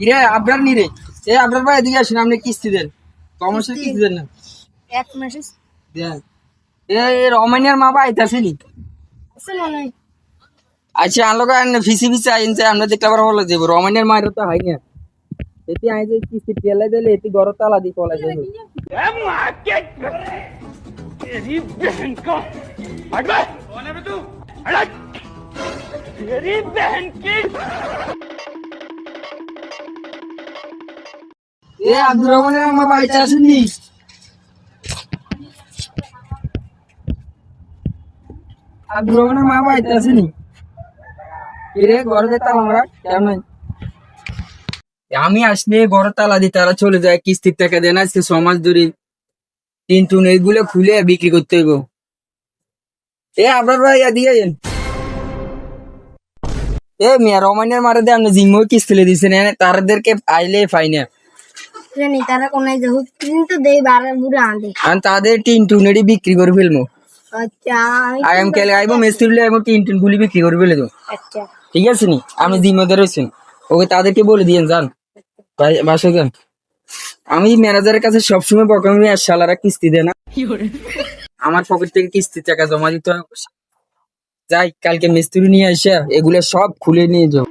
ইরে আপনার নি রে। এ আপনার ভাই এদিকে আসেন আপনি কিস্তি দেন। কমার্সের কিস্তি? দেন না। এক মাসে দেন। এ রমানিয়ার মা বাই আছে নি? আছে মনে হয় আচ্ছা আনলোক আন ফিসি ফিসি আইন যে আমরা দেখতে পারব বলে দেবো। রমানিয়ার মায়ের তো হয় না। এতে আই যে কিস্তি টেলা দিলে এতে ঘর তালা দি পলা যাবে। আমি আসলে ঘরে তালা দিই তারা চলে যায়, কিস্তির টাকা দেন আজকে সমাজ ধরে। তিন টুন এইগুলো খুলে বিক্রি করতে হইব। এ আপনার ভাই দিয়ে যান। এ, মিয়া রমানের মারে দিয়ে আপনি জিম্মো কিস্তি দিয়েছেন তাদেরকে আইলে ফাইনা। জানি তারা কোনায় যাব কিন্তু দেই বারে বুড়ে আনতে। আর তাদের টিন টুনেরই বিক্রি করে ফেলব আচ্ছা আমি আগাম কালে আইবো মিস্ত্রি আইবো টিন টুন গুলি বিক্রি করে ফেলে আচ্ছা। ঠিক আছে নি? আপনি জিম্মেদার হয়েছেন ওকে তাদেরকে বলে দিয়েন যান। বাসায় যান। আমি ম্যানেজারের কাছে সবসময় বকামি আর শালারা কিস্তি দেয় না। আমার পকেট থেকে কিস্তির টাকা জমা দিতে হয়। যাই কালকে মিস্ত্রি নিয়ে এসে এগুলো সব খুলে নিয়ে যাও।